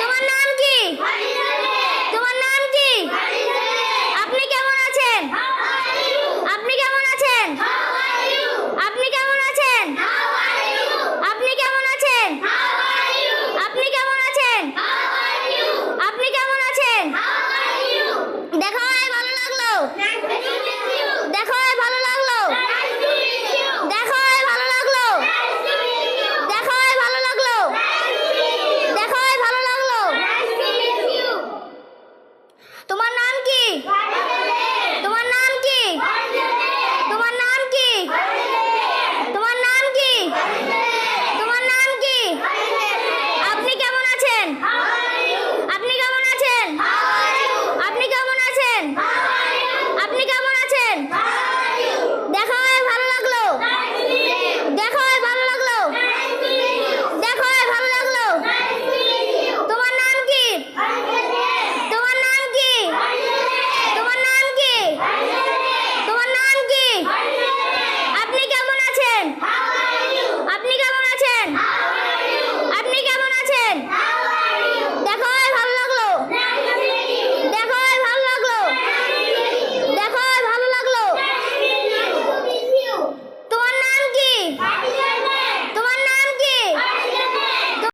তোমার নাম কি? তোমার নাম কি? আপনি কেমন আছেন? আপনি কেমন আছেন? আপনি কেমন আছেন? আপনি কেমন আছেন? আপনি কেমন আছেন? আপনি কেমন আছেন? দেখা হয় ভালো লাগল?